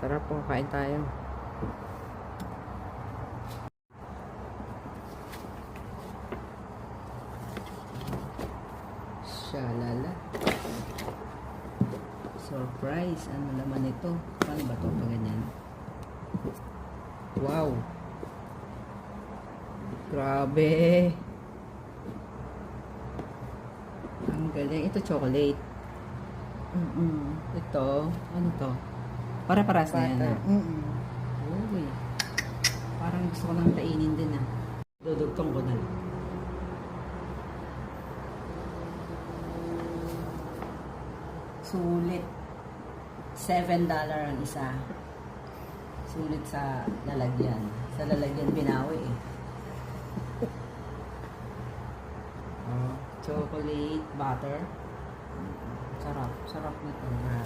Sarap po, kain tayo. Shalala. Surprise! Ano naman ito? Paano ba ito pa ganyan? Wow! Grabe! Ang galing. Ito chocolate. Mm-mm. Ito, ano to? Para-paras na yan. Butter. ah. Mm-mm. Uy. Parang gusto ko nang kainin din ah. Dudugtong ko na lang. Sulit. $7 ang isa. Sulit sa lalagyan. Sa lalagyan binawi eh. Oh, chocolate butter. Sarap. Sarap nito. Grabe.